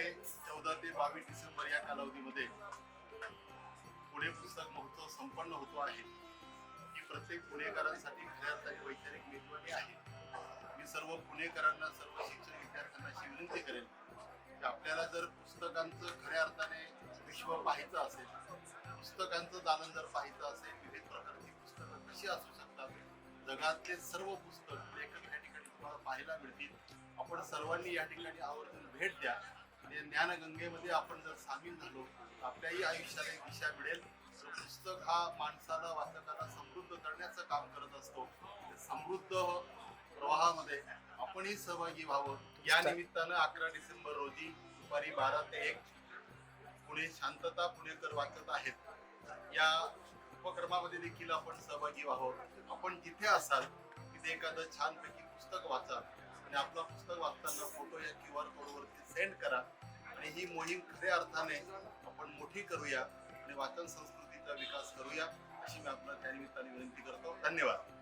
येणारे चौदा ते बावीस डिसेंबर या कालावधीमध्ये पुणे पुस्तक महोत्सव संपन्न होतो आहे. ही प्रत्येक पुणेकरांसाठी खऱ्या अर्थाने वैचारिक मेजवानी आहे. मी सर्व पुणेकरांना सर्व शिक्षण विद्यार्थ्यांना अशी विनंती करेन की आपल्याला जर पुस्तकांचं खऱ्या अर्थाने विश्व पाहायचं असेल पुस्तकांचं दालन जर पाहायचं असेल विविध प्रकारची पुस्तकं कशी असू शकतात? जगातले सर्व पुस्तक लेखक या ठिकाणी तुम्हाला पाहायला मिळतील. आपण सर्वांनी या ठिकाणी आवर्जून भेट द्या. या ज्ञानगंगेमध्ये आपण जर सामील झालो आपल्याही आयुष्याला एक दिशा मिळेल. पुस्तक हा माणसाला वाचकाला समृद्ध करण्याचं काम करत असतो. ते समृद्ध प्रवाहामध्ये आपणही सहभागी व्हावं. या निमित्तानं अकरा डिसेंबर रोजी दुपारी बारा ते एक पुणे शांतता पुणेकर वाचत आहेत. या उपक्रमामध्ये देखील आपण सहभागी व्हावं. आपण जिथे असाल तिथे एखादं छानपैकी पुस्तक वाचा. आणि आपलं पुस्तक वाचताना फोटो या क्यू आर कोडवरती सेंड करा. आणि ही मोहीम खऱ्या अर्थाने आपण मोठी करूया आणि वाचन संस्कृतीचा विकास करूया अशी मी आपल्याला त्यानिमित्ताने विनंती करतो. धन्यवाद.